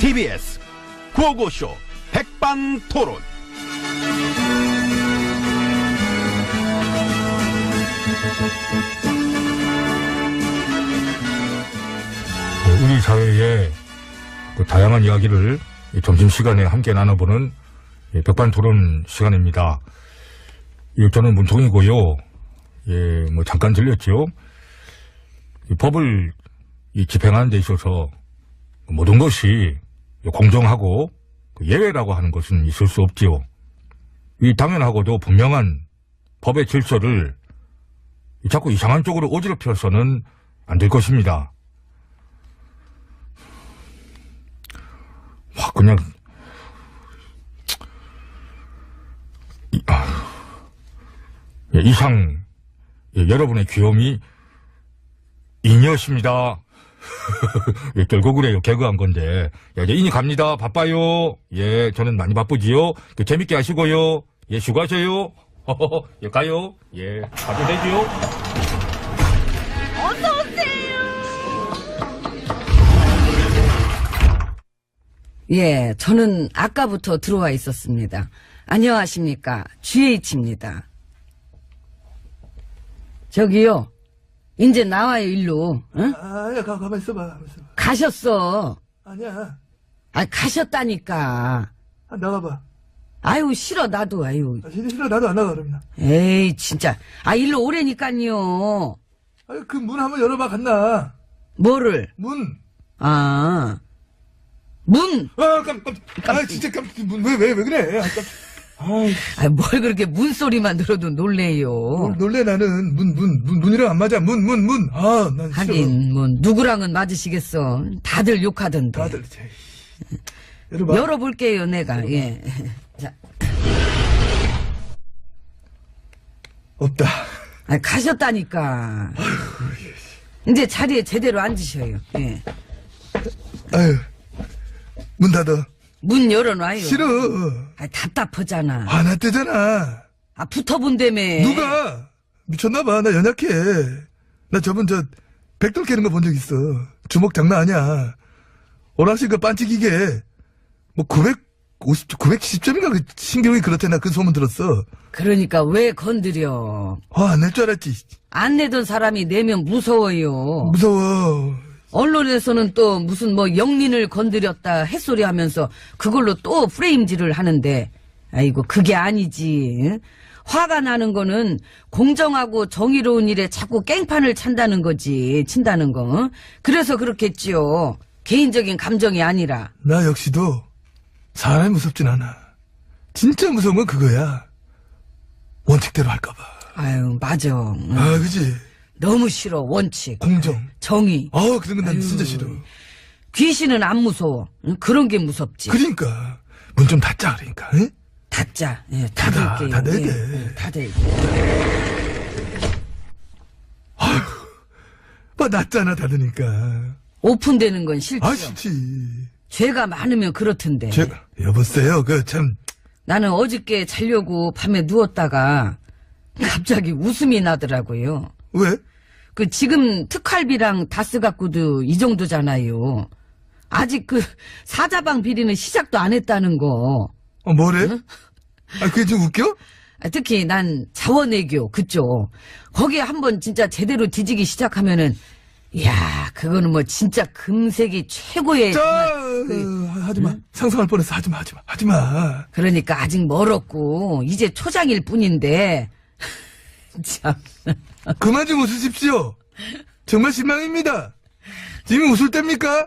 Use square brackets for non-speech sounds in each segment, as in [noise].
TBS 구호고쇼 백반토론. 그 우리 사회의 그 다양한 이야기를 이 점심시간에 함께 나눠보는 이 백반토론 시간입니다. 이 저는 문통이고요. 예, 뭐 잠깐 들렸죠. 이 법을 이 집행하는 데 있어서 모든 것이 공정하고 그 예외라고 하는 것은 있을 수 없지요. 이 당연하고도 분명한 법의 질서를 이 자꾸 이상한 쪽으로 어지럽혀서는 안 될 것입니다. 확 그냥 이, 아, 예, 이상 예, 여러분의 귀염이 인이었습니다. 예, [laughs] 결국 그래요. 개그한 건데. 야, 이제 인이 갑니다. 바빠요. 예, 저는 많이 바쁘지요. 그 재밌게 하시고요. 예, 수고하세요. [laughs] 예, 가요. 예, 가도 되지요. 예, 저는 아까부터 들어와 있었습니다. 안녕하십니까. GH입니다. 저기요. 이제 나와요, 일로. 응? 아 야 가 가만 있어봐 가만 있어봐 가셨어. 아니야 아, 가셨다니까. 아, 나가봐 아유, 싫어, 나도, 아유. 아, 싫어 싫어 나도 안 나가 그러면 에이, 진짜. 아, 일로 오래니까요. 아유 그 문 한번 열어봐 갔나 뭐를? 문 아, 문! 아, 깜, 깜, 아, 진짜 깜, 문, 왜, 왜, 왜 그래? 아, 깜, 아, 뭘 그렇게 문 소리만 들어도 놀래요. 놀- 놀래, 나는. 문, 문, 문, 문이랑 안 맞아. 문, 문, 문. 아, 난 싫어. 하긴, 뭐, 누구랑은 맞으시겠어. 다들 욕하던데. 다들, 제, 열어봐. 열어볼게요, 내가. 예. [laughs] 자, 없다. 아, 가셨다니까. 이제 자리에 제대로 앉으셔요. 예. 아유, 문 닫아. 문 열어놔요. 싫어. 아, 답답하잖아. 안 왔대잖아. 아, 붙어본다며. 누가? 미쳤나봐. 나 연약해. 나 저번 저, 백돌 깨는 거 본 적 있어. 주먹 장난 아니야. 오락실 그 반칙이게, 뭐, 950, 970점인가 그 신경이 그렇대. 나 그 소문 들었어. 그러니까 왜 건드려. 화안낼 줄 알았지. 안 내던 사람이 내면 무서워요. 무서워. 언론에서는 또 무슨 뭐 영린을 건드렸다 햇소리 하면서 그걸로 또 프레임질을 하는데 아이고 그게 아니지 응? 화가 나는 거는 공정하고 정의로운 일에 자꾸 깽판을 찬다는 거지 친다는 거 응? 그래서 그렇겠지요 개인적인 감정이 아니라 나 역시도 사람이 무섭진 않아. 진짜 무서운 건 그거야. 원칙대로 할까봐. 아유 맞아 응. 아, 그지? 너무 싫어 원칙 공정. 정의 아, 그런 건 난. 진짜 싫어. 귀신은 안 무서워 응? 그런 게 무섭지 그러니까. 문 좀 닫자, 그러니까. 응? 닫자 예, 닫아, 닫을게요 닫아야 예, 돼. 예, 돼 뭐, 낫잖아, 닫으니까. 오픈되는 건 싫죠. 아, 싫지. 죄가 많으면 그렇던데. 제, 여보세요. 그, 참, 나는 어저께 자려고 밤에 누웠다가 갑자기 웃음이 나더라고요. 왜? 그 지금 특활비랑 다스 갖고도 이 정도잖아요. 아직 그 사자방 비리는 시작도 안 했다는 거. 어, 뭐래? 아, 그게 좀 웃겨? 아, 특히 난 자원외교 그쪽 거기에 한번 진짜 제대로 뒤지기 시작하면은 이야 그거는 뭐 진짜 금색이 최고의 자, 정말 그- 어, 하지 마. 상상할 뻔해서 하지 마, 하지 마, 하지 마. 그러니까 아직 멀었고 이제 초장일 뿐인데 [laughs] 참 그만 좀 웃으십시오. 정말 실망입니다. 지금 웃을 때입니까?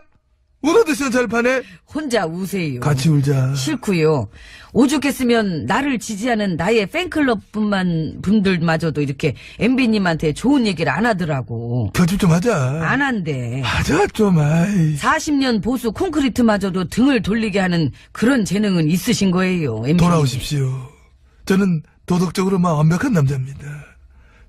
울어도 시원 잘 파네. 혼자 우세요. 같이 울자. 싫고요. 오죽했으면 나를 지지하는 나의 팬클럽뿐만 분들마저도 이렇게 MB님한테 좋은 얘기를 안 하더라고. 편집 좀 하자. 안 한대. 하자 좀, 아이. 40년 보수 콘크리트마저도 등을 돌리게 하는 그런 재능은 있으신 거예요. MB 님. 돌아오십시오. 저는 도덕적으로만 완벽한 남자입니다.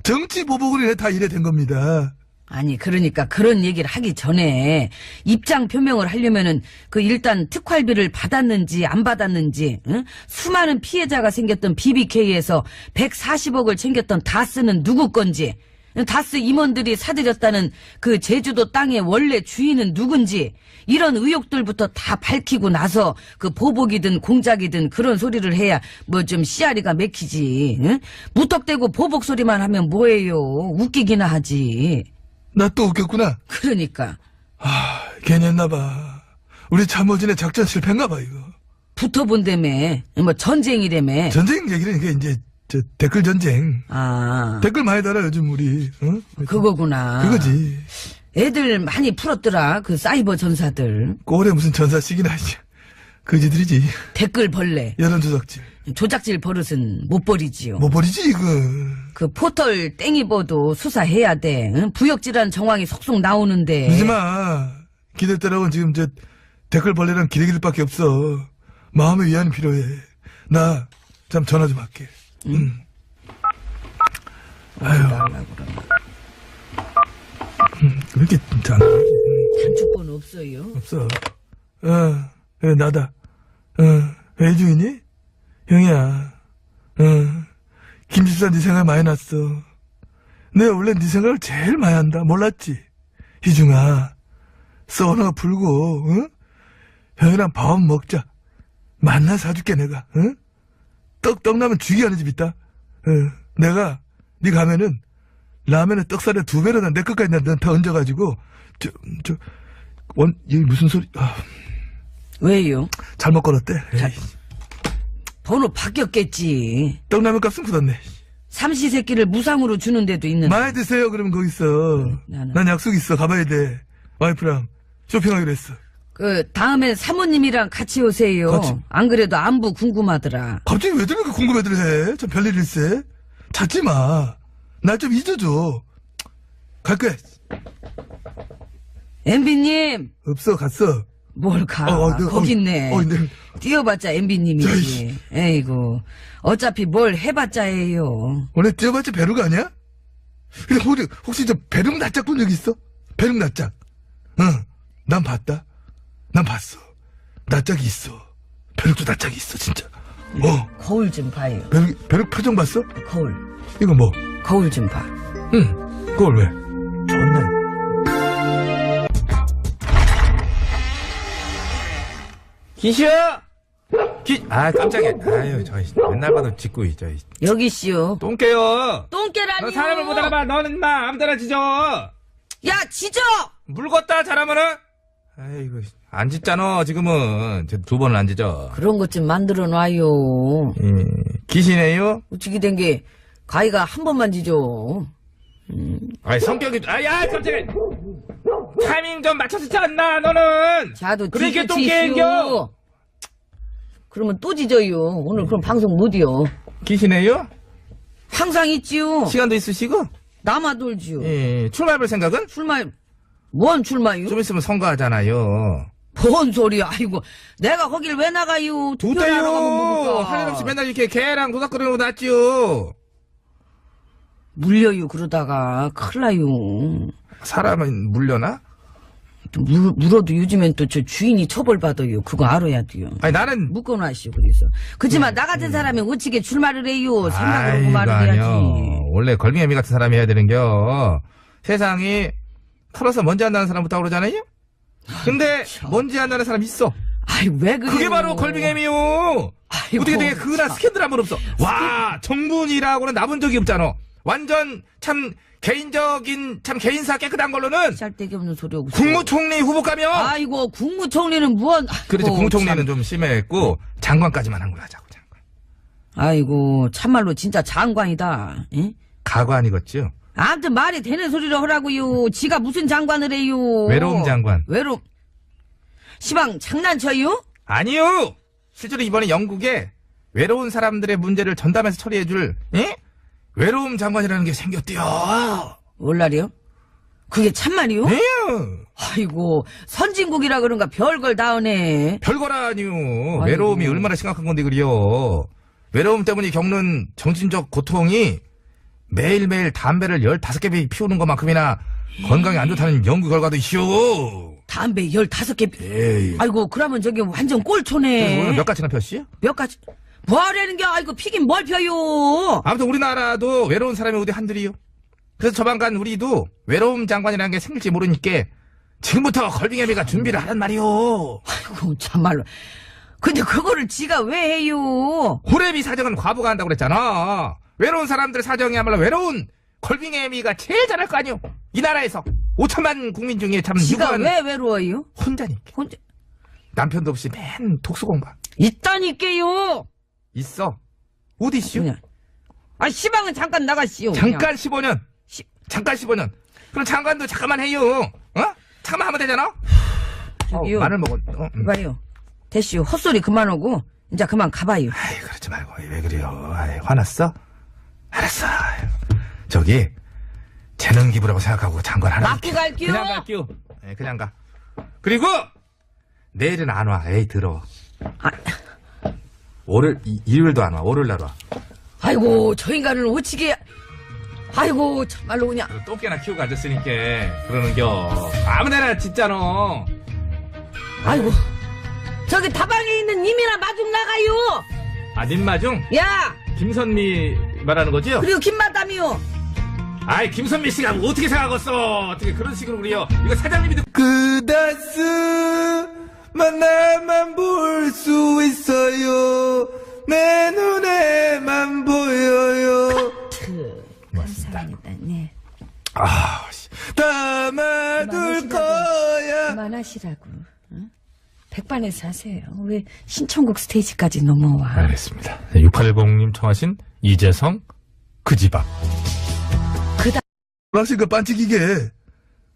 정치 보복으로 인해 다 이래 된 겁니다. 아니 그러니까 그런 얘기를 하기 전에 입장 표명을 하려면은 그 일단 특활비를 받았는지 안 받았는지 응? 수많은 피해자가 생겼던 BBK에서 140억을 챙겼던 다스는 누구 건지 다스 임원들이 사들였다는 그 제주도 땅의 원래 주인은 누군지 이런 의혹들부터 다 밝히고 나서 그 보복이든 공작이든 그런 소리를 해야 뭐 좀 씨알이가 맥히지. 응? 무턱대고 보복 소리만 하면 뭐예요? 웃기기나 하지. 나 또 웃겼구나. 그러니까 아, 괜히 했나봐. 우리 참모진의 작전 실패인가봐, 이거. 붙어본다며. 뭐 전쟁이라며. 전쟁 얘기는 이게 이제, 저, 댓글 전쟁. 아 댓글 많이 달아, 요즘 우리, 어? 그거구나. 그거지. 애들 많이 풀었더라. 그 사이버 전사들. 꼴에 무슨 전사식이나, 이제. 그지들이지. 댓글 벌레. 여론 조작질. 조작질 버릇은 못 버리지요. 못 버리지, 이거. 그 포털 땡이버도 수사해야 돼. 응? 부역질환 정황이 속속 나오는데. 늦지 마. 기댈 때라고는 지금 저, 댓글 벌레랑 기대기들밖에 없어. 마음의 위안이 필요해. 나, 참 전화 좀 할게. 응. 아유. 음, 왜 이렇게 안? 단축번 없어요. 없어. 어, 그래, 나다. 어, 왜 중이니? 형이야. 어, 김집사 네 생각 많이 났어. 내가 원래 네 생각을 제일 많이 한다. 몰랐지? 희중아, 써너가 불고, 응? 형이랑 밥 먹자. 만나 사줄게, 내가, 응? 떡, 떡 라면 죽이하는 집 있다. 어, 내가, 네 가면은, 라면에 떡살에 두 배로나 내 것까지 다 얹어가지고, 저, 저, 원, 이게 무슨 소리, 아, 왜요? 잘못 걸었대. 자, 번호 바뀌었겠지. 떡라면 값은 굳었네. 삼시세끼를 무상으로 주는 데도 있는데. 많이 드세요, 그러면 거기서. 나는- 난 약속 있어, 가봐야 돼. 와이프랑 쇼핑하기로 했어. 그 다음엔 사모님이랑 같이 오세요. 같이? 안 그래도 안부 궁금하더라. 갑자기 왜들 이렇게 궁금해들 해? 참 별일일세. 찾지 마. 날 좀 잊어줘. 갈 거야. 엠비님 없어, 갔어. 뭘 가? 어, 어, 네, 거기 어, 있네. 어, 네. 뛰어봤자 엠비님이지. 에이고 어차피 뭘 해봤자예요. 원래 뛰어봤자 배룩 아니야? 근데 혹시, 혹시 저 배룩 낯짝 본 적 있어? 배룩 낯짝. 응, 난 봤다. 난 봤어. 낯짝이 있어. 배룩도 낯짝이 있어, 진짜. 어, 거울 좀 봐요. 배룩, 배룩 표정 봤어? 거울. 이거 뭐? 거울 좀 봐. 응, 그걸 왜? 좋네. 기시오! 기, 아, 깜짝이야. 아유, 저, 맨날 봐도 짓고 있죠. 여기 씨요. 똥개요! 똥개라니. 너 사람을 못 알아봐. 너는 마, 아무 데나 짖어! 야 지져. 물었다, 잘하면은? 아이고, 안 짖잖아, 지금은. 저두 번은 안 짖어. 그런 것 좀 만들어 놔요. 음, 기시네요? 어떻게 된 게 가위가 한 번만 지죠. 아이, 성격이, 아, 야, 깜짝이야! 타이밍 좀 맞춰서 짖지 않나, 너는! 자도 그러니까 지슈, 똥개인겨! 지슈. 그러면 또 지져요. 오늘 그럼 방송 못이요. 기시네요? 항상 있지요. 시간도 있으시고? 남아 돌지요. 예, 출마해볼 생각은? 출마 뭔 출마요? 좀 있으면 선거하잖아요. 뭔 소리야? 아이고 내가 거길 왜 나가요? 투표를 하러 가면 맨날 이렇게 개랑 도닥거리고 놨지요. 물려요 그러다가 큰일 나요. 사람은 물려나? 또 물, 물어도 요즘엔 또 저 주인이 처벌받아요. 그거 알아야 돼요. 아니, 나는 묶어놔시오 그래서. 그렇지만 나 같은 사람이 어찌게 출마를 해요? 음. 아이고, 말을 아니요. 해야지. 원래 걸빙애미 같은 사람이 해야 되는겨. 세상이 털어서 안 나는 사람부터 그러잖아요? 근데 먼지 안 나는 사람 있어. 아이 왜 그래? 그게 바로 걸빙애미요. 아이고, 어떻게 되게 그나 참. 스캔들 한 번 없어. 와, 정분이라고는 나본 적이 없잖아. 완전 참 개인적인 참 개인사 깨끗한 걸로는 짤데기 없는 소리 하고. 국무총리 후보가면 아이고 국무총리는 무언? 그렇지 국무총리는 참. 좀 심했고 장관까지만 한 걸로 하자고 장관. 아이고 참말로 진짜 장관이다. 예? 가관이겠죠. 아무튼 말이 되는 소리를 하라고요. 지가 무슨 장관을 해요. 외로움 장관. 외로. 시방 장난쳐요? 아니요. 실제로 이번에 영국에 외로운 사람들의 문제를 전담해서 처리해줄 예? 외로움 장관이라는 게 생겼대요. 월날이요? 그게 참말이요? 예. 아이고 선진국이라 그런가 별걸 다 하네. 별거라니요. 외로움이 얼마나 심각한 건데 그래요. 외로움 때문에 겪는 정신적 고통이 매일매일 담배를 15개 피우는 것만큼이나 건강에 안 좋다는 연구 결과도 있쇼. 담배 15개. 에이. 아이고 그러면 저기 완전 꼴초네. 오늘 몇 가지나 폈시요? 몇 가지. 뭐하라는 게 아이고 피긴 뭘 펴요. 아무튼 우리나라도 외로운 사람이 어디 한둘이요. 그래서 조만간 우리도 외로움 장관이라는 게 생길지 모르니까 지금부터 걸빙애미가 준비를 하란 말이오. 아이고 참말로. 근데 그거를 지가 왜 해요? 호래비 사정은 과부가 한다고 그랬잖아. 외로운 사람들 사정이야말로 외로운 걸빙애미가 제일 잘할 거 아니오. 이 나라에서 5천만 국민 중에 참 지가 유구한 왜 외로워요? 혼자니까. 혼자 남편도 없이 맨 독서 공부. 있다니까요. 있어. 어디시오? 그냥. 아 시방은 잠깐 나가시오. 그냥. 잠깐 15년. 시- 잠깐 15년. 그럼 장관도 잠깐만 해요. 어? 잠깐만 하면 되잖아. 어, 저기요. 마늘 먹었. 어, 음. 봐요. 대시오 헛소리 그만하고 이제 그만 가봐요. 아이 그러지 말고 왜 그래요? 아이, 화났어? 알았어. 저기 재능 기부라고 생각하고 장관 하나. 맞고 갈게요. 그냥 갈게요. 예, 그냥 가. 그리고 내일은 안 와. 에이 더러워. 아, 월요일 이- 일요일도 안 와. 월요일 날 와. 아이고 저 인간을 오치게. 아이고 참말로 그냥. 또 깨나 키우고 앉았으니까 그러는겨. 아무데나 진짜로. 아이고 저기 다방에 있는 님이나 마중 나가요. 아 님마중 야 김선미 말하는 거지요? 그리고 김마담이요. 아이 김선미 씨가 어떻게 생각했어? 어떻게 그런 식으로 그래요? 이거 사장님이 듣- 그다스 만나만 볼 수 있어요 내 눈에만 보여요 감사합니다. 네. 아, 씨. 담아둘 거야 그만하시라고. 응? 백반에서 하세요. 왜 신청곡 스테이지까지 넘어와? 알겠습니다. 6810님 청하신 이재성 그 집 앞. 혹시 그 반칙이게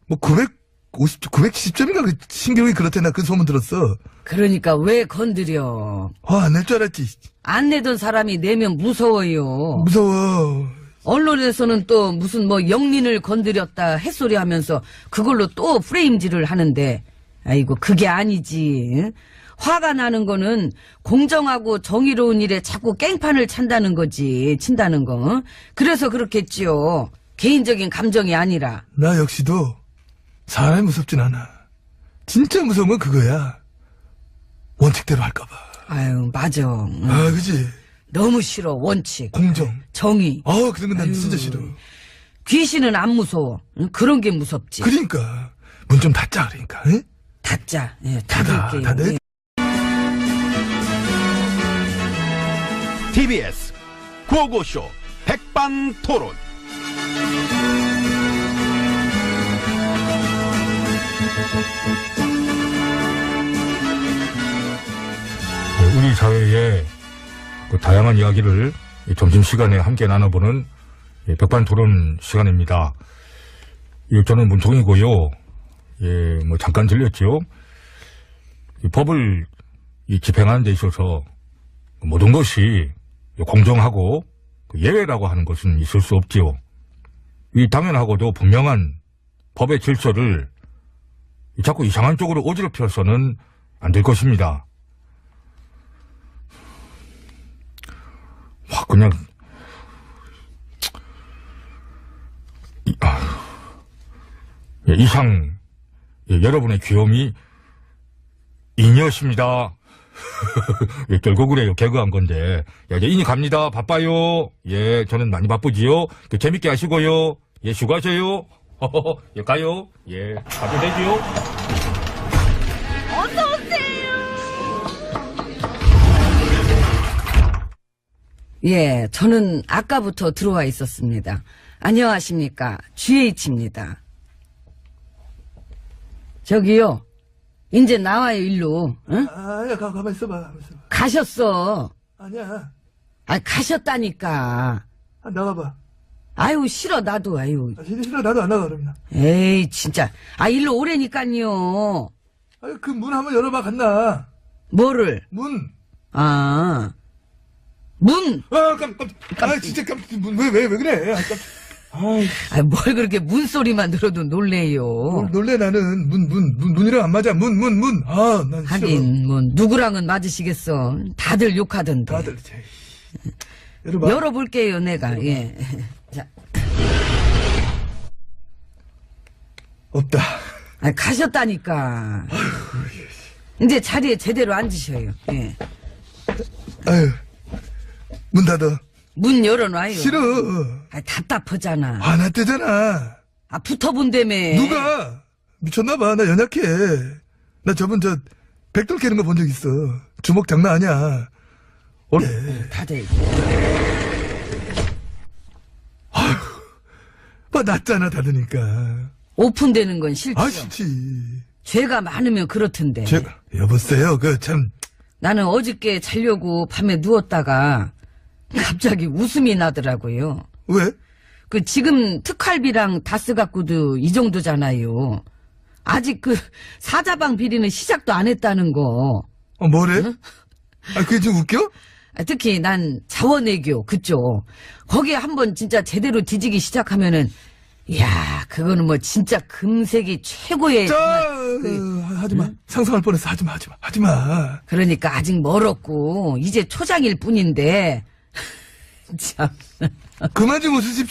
뭐 950, 970점인가 그 신경이 그렇대나 그 소문 들었어 그러니까 왜 건드려? 화낼줄 알았지 안 내던 사람이 내면 무서워요. 무서워 언론에서는 또 무슨 뭐 영린을 건드렸다 햇소리 하면서 그걸로 또 프레임질을 하는데 아이고 그게 아니지. 응? 화가 나는 거는 공정하고 정의로운 일에 자꾸 깽판을 찬다는 거지. 친다는 거. 응? 그래서 그렇겠지요. 개인적인 감정이 아니라. 나 역시도 사람이 무섭진 않아 진짜 무서운 건 그거야 원칙대로 할까봐 아유 맞아. 응. 아 그지 너무 싫어 원칙. 공정 정의. 아 그런 건 난 진짜 싫어 귀신은 안 무서워. 응? 그런 게 무섭지. 그러니까 문 좀 닫자 그러니까 응? 닫자. 예, 닫아 닫을게요. 닫아 예. TBS 구호고쇼 백반토론. 우리 사회의 그 다양한 이야기를 이 점심시간에 함께 나눠보는 이 백반토론 시간입니다. 이 저는 문통이고요. 예, 뭐 잠깐 들렸죠. 이 법을 이 집행하는 데 있어서 모든 것이 공정하고 그 예외라고 하는 것은 있을 수 없지요. 이 당연하고도 분명한 법의 질서를 이 자꾸 이상한 쪽으로 어지럽혀서는 안 될 것입니다. 확 그냥 이, 아, 예, 이상 예, 여러분의 귀염이 인이었습니다. [laughs] 예, 결국 그래요. 개그한 건데. 야, 이제 인이 갑니다. 바빠요. 예, 저는 많이 바쁘지요. 그 재밌게 하시고요. 예, 수고하세요. [laughs] 예, 가요. 예, 가도 되지요. 예, 저는 아까부터 들어와 있었습니다. 안녕하십니까. GH입니다. 저기요. 이제 나와요, 일로. 응? 아 야 가, 가만 있어봐 가만 있어봐 가셨어. 아니야 아, 가셨다니까. 아, 나가봐 아유, 싫어, 나도, 아유. 아, 싫어 싫어 나도 안 나가 그러면 에이, 진짜. 아, 일로 오래니까요. 아그문 한번 열어봐 갔나 뭐를? 문 아. 문! 아, 깜, 깜, 아, 진짜 깜, 왜, 왜, 왜 그래? 아, 깜, 아, 뭘 그렇게 문 소리만 들어도 놀래요. 놀- 놀래, 나는. 문, 문, 문, 문 이랑 안 맞아. 문, 문, 문. 아, 난 싫어. 하긴, 뭐, 누구랑은 맞으시겠어. 다들 욕하던데. 다들, 제, 열어봐. 열어볼게요, 내가. 예. [laughs] 자, 없다. 아, 가셨다니까. 이제 자리에 제대로 앉으셔요. 예. 아유, 문 닫아. 문 열어놔요. 싫어. 아, 답답하잖아. 안 왔대잖아. 아, 붙어본다며. 누가? 미쳤나봐. 나 연약해. 나 저번 저, 백돌 깨는 거 본 적 있어. 주먹 장난 아니야. 원래. 다들. 뭐, 낫잖아, 닫으니까. 오픈되는 건 싫죠. 아, 싫지. 죄가 많으면 그렇던데. 제, 여보세요. 그, 참. 나는 어저께 자려고 밤에 누웠다가 갑자기 웃음이 나더라고요. 왜? 그 지금 특활비랑 다스 갖고도 이 정도잖아요. 아직 그 사자방 비리는 시작도 안 했다는 거. 어, 뭐래? 아, 그게 좀 웃겨? 아, 특히 난 자원외교 그쪽 거기에 한번 진짜 제대로 뒤지기 시작하면은 이야 그거는 뭐 진짜 금색이 최고의 자, 정말 그- 어, 하지 마. 상상할 뻔해서 하지 마, 하지 마, 하지 마. 그러니까 아직 멀었고 이제 초장일 뿐인데 참 그만 좀 웃으십시오.